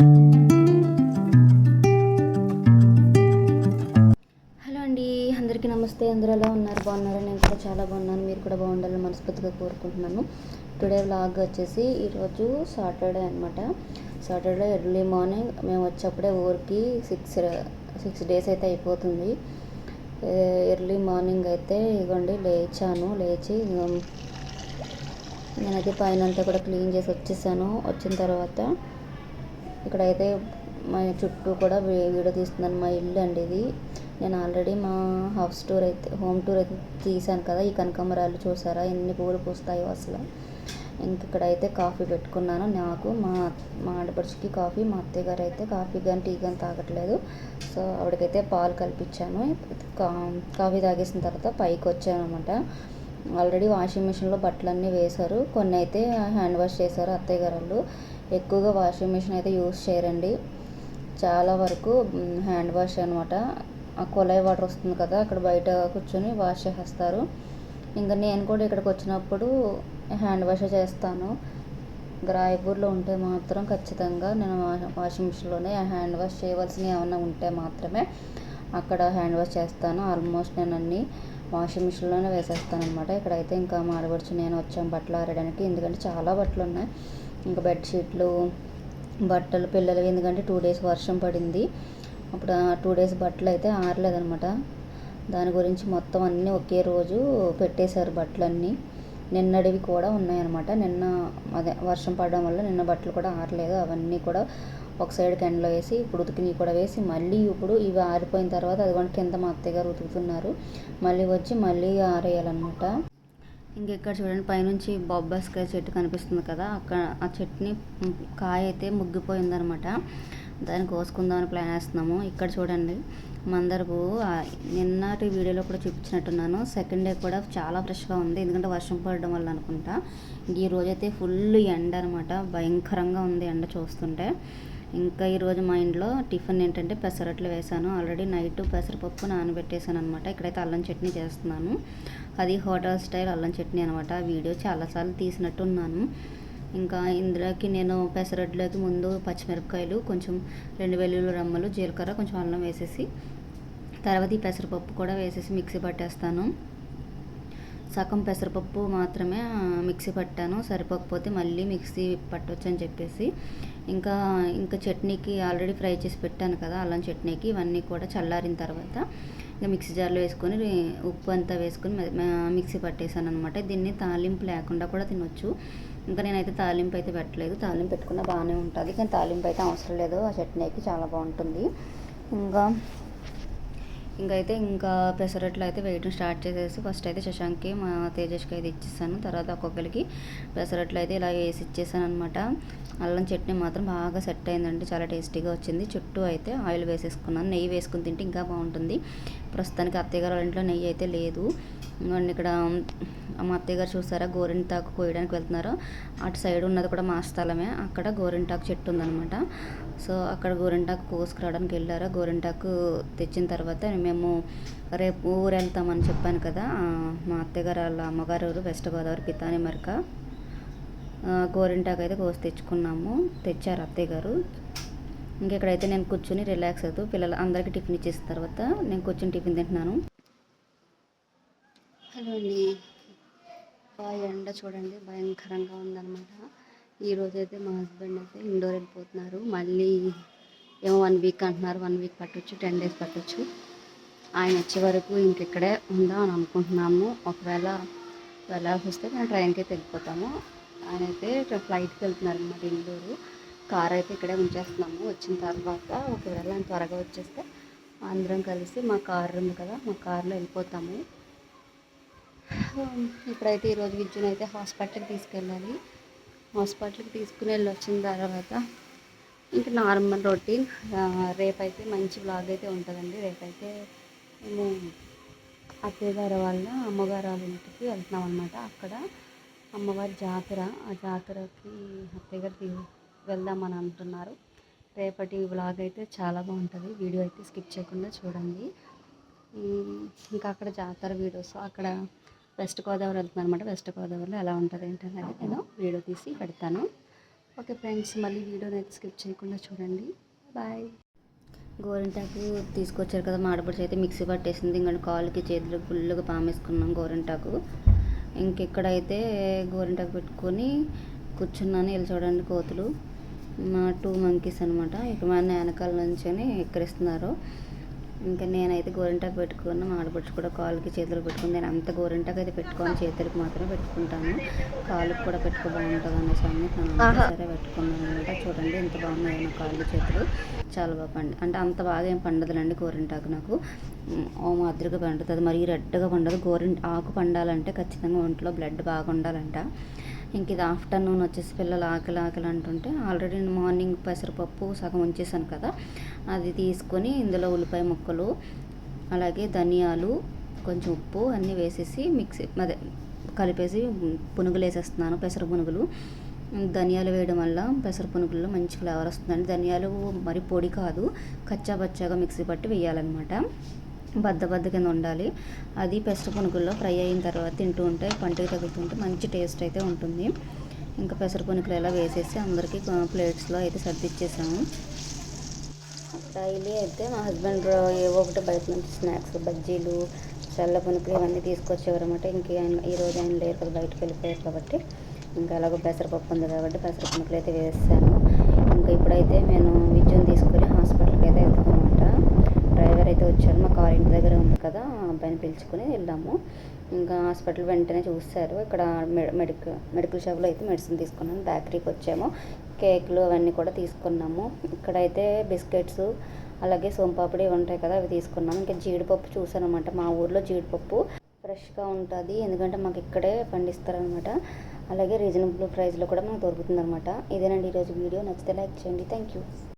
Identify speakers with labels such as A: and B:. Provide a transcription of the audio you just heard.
A: Hello అండి అందరికీ నమస్తే. అందరూ ఎలా ఉన్నారు? బాగున్నారా? నేను కూడా చాలా బాగున్నాను. మీరు కూడా బాగుండాలని మనస్ఫూర్తిగా కోరుకుంటున్నాను. టుడే వ్లాగ్ వచ్చేసి ఈరోజు సాటర్డే అనమాట సాటర్డే ఎర్లీ మార్నింగ్ మేము వచ్చేప్పుడే ఊరికి సిక్స్ సిక్స్ డేస్ అయితే అయిపోతుంది. ఎర్లీ మార్నింగ్ అయితే ఇవ్వండి లేచాను. లేచి నేనైతే పైన అంతా కూడా క్లీన్ చేసి వచ్చేసాను. వచ్చిన తర్వాత ఇక్కడైతే మా చుట్టూ కూడా వీడియో తీస్తున్నాను మా ఇల్లు అండి ఇది. నేను ఆల్రెడీ మా హౌస్ టూర్ అయితే హోమ్ టూర్ అయితే తీశాను కదా ఈ కనకాంబరాలు చూసారా? ఎన్ని పూలు పూస్తాయో అసలు. ఇంక ఇక్కడైతే కాఫీ పెట్టుకున్నాను. నాకు మా మా ఆడపడుచుకి కాఫీ మా అత్తయ్య గారు అయితే కాఫీ కానీ టీ కానీ తాగట్లేదు. సో ఆవిడకైతే పాలు కల్పించాను. కా- కాఫీ తాగేసిన తర్వాత పైకి వచ్చాను అనమాట ఆల్రెడీ వాషింగ్ మిషన్లో బట్టలన్నీ వేశారు. కొన్ని అయితే హ్యాండ్ వాష్ చేశారు అత్తయ్య గారు వాళ్ళు. ఎక్కువగా వాషింగ్ మిషన్ అయితే యూస్ చేయరండి. చాలా వరకు హ్యాండ్ వాష్ అనమాట ఆ కొలాయి వాటర్ వస్తుంది కదా అక్కడ బయట కూర్చొని వాష్ చేసేస్తారు. ఇంకా నేను కూడా ఇక్కడికి వచ్చినప్పుడు హ్యాండ్ వాష్ చేస్తాను. రాయపూర్లో ఉంటే మాత్రం ఖచ్చితంగా నేను వాషింగ్ మిషన్లోనే హ్యాండ్ వాష్ చేయవలసినవి ఏమైనా ఉంటే మాత్రమే అక్కడ హ్యాండ్ వాష్ చేస్తాను. ఆల్మోస్ట్ నేను అన్ని వాషింగ్ మిషన్లోనే వేసేస్తాను అనమాట ఇక్కడైతే ఇంకా మాడబడిచి నేను వచ్చాను బట్టలు ఆరడానికి ఎందుకంటే చాలా బట్టలు ఉన్నాయి ఇంకా బెడ్షీట్లు బట్టలు పిల్లలు ఎందుకంటే టూ డేస్ వర్షం పడింది. అప్పుడు ఆ టూ డేస్ బట్టలు అయితే ఆరలేదనమాట దాని గురించి మొత్తం అన్నీ ఒకే రోజు పెట్టేశారు బట్టలన్నీ. నిన్నటివి కూడా ఉన్నాయన్నమాట. నిన్న అదే వర్షం పడడం వల్ల నిన్న బట్టలు కూడా ఆరలేదు. అవన్నీ కూడా ఒక సైడ్ ఎండలో వేసి ఇప్పుడు ఉతికినవి కూడా వేసి మళ్ళీ ఇప్పుడు ఇవి ఆరిపోయిన తర్వాత అది కూడా కింద మా అత్తయ్య గారు ఉతుకుతున్నారు. మళ్ళీ వచ్చి మళ్ళీ ఆరేయాలన్నమాట. ఇంకెక్కడ చూడండి పైనుంచి బొబ్బాస్కాయ చెట్టు కనిపిస్తుంది కదా అక్కడ ఆ చెట్టుని కాయ అయితే ముగ్గిపోయిందనమాట. దాన్ని కోసుకుందామని ప్లాన్ వేస్తున్నాము ఇక్కడ చూడండి మందార పువ్వు నిన్నటి వీడియోలో కూడా చూపించినట్టున్నాను. సెకండ్ డే కూడా చాలా ఫ్రెష్గా ఉంది. ఎందుకంటే వర్షం పడడం వల్ల అనుకుంటా. ఈ రోజైతే ఫుల్ ఎండ అనమాట భయంకరంగా ఉంది ఎండ చూస్తుంటే. ఇంకా ఈరోజు మా ఇంట్లో టిఫిన్ ఏంటంటే పెసరట్లు వేసాను ఆల్రెడీ నైట్ పెసరపప్పు నానబెట్టేసాను అనమాట ఇక్కడైతే అల్లం చట్నీ చేస్తున్నాను. అది హోటల్ స్టైల్ అల్లం చట్నీ అనమాట వీడియో చాలాసార్లు తీసినట్టు ఉన్నాను ఇంకా ఇందులోకి నేను పెసరట్లోకి ముందు పచ్చిమిరపకాయలు కొంచెం రెండు వెల్లుల్లి రమ్మలు జీలకర్ర కొంచెం అల్లం వేసేసి తర్వాత ఈ పెసరపప్పు కూడా వేసేసి మిక్సీ పట్టేస్తాను. సగం పెసరపప్పు మాత్రమే మిక్సీ పట్టాను. సరిపోకపోతే మళ్ళీ మిక్సీ పట్టవచ్చు అని చెప్పేసి. ఇంకా ఇంకా చట్నీకి ఆల్రెడీ ఫ్రై చేసి పెట్టాను కదా అల్లం చట్నీకి ఇవన్నీ కూడా చల్లారిన తర్వాత ఇంకా మిక్సీ జార్లో వేసుకొని ఉప్పు అంతా వేసుకొని మిక్సీ పట్టేశాను అనమాట దీన్ని తాలింపు లేకుండా కూడా తినొచ్చు. ఇంకా నేనైతే తాలింపు అయితే పెట్టలేదు. తాలింపు పెట్టుకున్న బాగానే ఉంటుంది కానీ తాలింపు అయితే అవసరం లేదు. ఆ చట్నీకి చాలా బాగుంటుంది. ఇంకా ఇంకైతే ఇంకా పెసరట్లు అయితే వేయడం స్టార్ట్ చేసేసి ఫస్ట్ అయితే శశాంక్కి మా తేజస్కి అయితే ఇచ్చేసాను. తర్వాత ఒక్కొక్కరికి పెసరట్లు అయితే ఇలా వేసి ఇచ్చేసాను అనమాట అల్లం చట్నీ మాత్రం బాగా సెట్ అయిందండి చాలా టేస్టీగా వచ్చింది. చుట్టూ అయితే ఆయిల్ వేసేసుకున్నాను. నెయ్యి వేసుకుని తింటే ఇంకా బాగుంటుంది. ప్రస్తుతానికి అత్తయ్య గారు వాళ్ళ ఇంట్లో నెయ్యి అయితే లేదు. ఇక్కడ మా అత్తయ్య గారు చూసారా? గోరింటాకు కోయడానికి వెళ్తున్నారు. అటు సైడ్ ఉన్నది కూడా మా స్థలమే. అక్కడ గోరింటాకు చెట్టు ఉందన్నమాట. సో అక్కడ గోరింటాకు కోసుకురావడానికి వెళ్ళారు. గోరింటాకు తెచ్చిన తర్వాత మేము రేపు ఊరు వెళ్తామని చెప్పాను కదా మా అత్తయ్య గారు వాళ్ళ అమ్మగారు ఊరు వెస్ట్ గోదావరి పితాని మరక. గోరింటాకు అయితే కోసి తెచ్చుకున్నాము. తెచ్చారు అత్తయ్య గారు. ఇంకెక్కడైతే నేను కూర్చుని రిలాక్స్ అవుతూ పిల్లలు అందరికీ టిఫిన్ ఇచ్చేసిన తర్వాత నేను కూర్చొని టిఫిన్ తింటున్నాను. హలో అండి. ఎండ చూడండి భయంకరంగా ఉందన్నమాట. ఈరోజు అయితే మా హస్బెండ్ అయితే ఇండోర్ వెళ్ళిపోతున్నారు. మళ్ళీ ఏమో వన్ వీక్ అంటున్నారు. వన్ వీక్ పట్టొచ్చు టెన్ డేస్ పట్టొచ్చు. ఆయన వచ్చే వరకు ఇంకెక్కడే ఉందాం అని అనుకుంటున్నాము. ఒకవేళ వెళ్ళాల్సి వస్తే మేము ట్రైన్కి అయితే వెళ్ళిపోతాము. ఆయన అయితే ఫ్లైట్కి వెళ్తున్నారు అనమాట ఇండోరు. కార్ అయితే ఇక్కడే ఉంచేస్తున్నాము. వచ్చిన తర్వాత ఒకవేళ ఆయన త్వరగా వచ్చేస్తే అందరం కలిసి మా కార్ ఉంది కదా మా కార్లో వెళ్ళిపోతాము. ఇప్పుడైతే ఈరోజు విద్యను అయితే హాస్పిటల్కి తీసుకెళ్ళాలి. హాస్పిటల్కి తీసుకుని వెళ్ళి వచ్చిన తర్వాత ఇంకా నార్మల్ రొటీన్ రేపైతే మంచి బ్లాగ్ అయితే ఉంటుందండి. రేపైతే మేము అత్తయ్యగారు వాళ్ళ అమ్మగారు వాళ్ళ ఇంటికి వెళ్తున్నాం అనమాట అక్కడ అమ్మవారి జాతర ఆ జాతరకి అత్తయ్య వెళ్దామని అంటున్నారు. రేపటి బ్లాగ్ అయితే చాలా బాగుంటుంది. వీడియో అయితే స్కిప్ చేయకుండా చూడండి. ఇంకా అక్కడ జాతర వీడియోస్ అక్కడ వెస్ట్ గోదావరి వెళ్తున్నాను అనమాట వెస్ట్ గోదావరిలో ఎలా ఉంటుంది ఏంటనేది నేను వీడియో తీసి పెడతాను. ఓకే ఫ్రెండ్స్ మళ్ళీ వీడియోని అయితే స్కిప్ చేయకుండా చూడండి. బాయ్. గోరింటాకు తీసుకొచ్చారు కదా మాడపడిచి అయితే మిక్సీ పట్టేసింది. ఇంకా కాలుకి చేతులకు ఫుల్గా పామేసుకున్నాం గోరింటాకు. ఇంకెక్కడైతే గోరింటాకు పెట్టుకొని కూర్చున్నాను వెళ్ళి చూడండి కోతులు. మా టూ మంకీస్ అనమాట ఇక మా వెనకాల నుంచొని ఎక్కరిస్తున్నారు. ఇంకా నేనైతే గోరింటాకు పెట్టుకున్న ఆడపడుచు కూడా కాలుకి చేతులు పెట్టుకుని నేను అంత గోరింటాకు అయితే పెట్టుకొని చేతులకు మాత్రమే పెట్టుకుంటాను. కాలుకి కూడా పెట్టుకో బాగుంటుంది అనేసి అని సరే పెట్టుకున్నాను అనమాట. చూడండి ఎంత బాగున్నాయి నా కాళ్ళు చేతులు. చాలా బాగా పండి అంటే అంత బాగా ఏం పండదులండి గోరింటాకు నాకు. ఓ మాదిరిగా పండుతుంది. మరీ రెడ్గా పండదు. గోరింట ఆకు పండాలంటే ఖచ్చితంగా ఒంట్లో బ్లడ్ బాగా ఉండాలంట ఇంక ఇది ఆఫ్టర్నూన్ వచ్చేసి పిల్లలు ఆకలి ఆకలి అంటుంటే ఆల్రెడీ మార్నింగ్ పెసరపప్పు సగం ఉంచేసాను కదా. అది తీసుకొని ఇందులో ఉల్లిపాయ ముక్కలు అలాగే ధనియాలు కొంచెం ఉప్పు అన్నీ వేసేసి మిక్సీ అదే కలిపేసి పునుగులు వేసేస్తున్నాను పెసర పునుగులు. ధనియాలు వేయడం వల్ల పెసర పునుగుల్లో మంచి ఫ్లేవర్ వస్తుందండి. ధనియాలు మరి పొడి కాదు కచ్చా పచ్చాగా మిక్సీ పట్టి వేయాలన్నమాట. బద్ద బద్ద కింద ఉండాలి. అది పెసర పునుగుల్లో ఫ్రై అయిన తర్వాత తింటూ ఉంటే పంటికి తగులుతుంటే మంచి టేస్ట్ అయితే ఉంటుంది. ఇంకా పెసర పునుగులు ఎలా వేసేసి అందరికీ ప్లేట్స్లో అయితే సర్దిచ్చేసాము. డైలీ అయితే మా హస్బెండ్ ఏవో ఒకటి బయట నుంచి స్నాక్స్ బజ్జీలు చల్ల పునుకులు ఇవన్నీ తీసుకొచ్చేవారు అనమాట ఇంక ఆయన- ఈ రోజు ఆయన లేరు కదా బయటకు వెళ్ళిపోయారు కాబట్టి. ఇంకా అలాగో పెసరపప్పు ఉంది కాబట్టి పెసర పునుకులు అయితే వేసాను. ఇంకా ఇప్పుడైతే నేను విద్యుని తీసుకొని హాస్పిటల్కి అయితే వెళ్తాను అనమాట డ్రైవర్ అయితే వచ్చాడు మా కార్ ఇంటి దగ్గర ఉంది కదా అబ్బాయిని పిలుచుకొని వెళ్ళాము. ఇంకా హాస్పిటల్ వెంటనే చూస్తారు ఇక్కడ మెడికల్ మెడికల్ షాప్లో అయితే మెడిసిన్ తీసుకున్నాను బేకరీకి వచ్చాము. కేకులు అవన్నీ కూడా తీసుకున్నాము. ఇక్కడైతే బిస్కెట్స్ అలాగే సోంపాపిడి ఉంటాయి కదా అవి తీసుకున్నాము. ఇంకా జీడిపప్పు చూసాను అనమాట మా ఊర్లో జీడిపప్పు ఫ్రెష్గా ఉంటుంది. ఎందుకంటే మాకు ఇక్కడే పండిస్తారనమాట అలాగే రీజనబుల్ ప్రైస్లో కూడా మనకు దొరుకుతుంది అనమాట ఇదేనండి ఈరోజు వీడియో. నచ్చితే లైక్ చేయండి. Thank you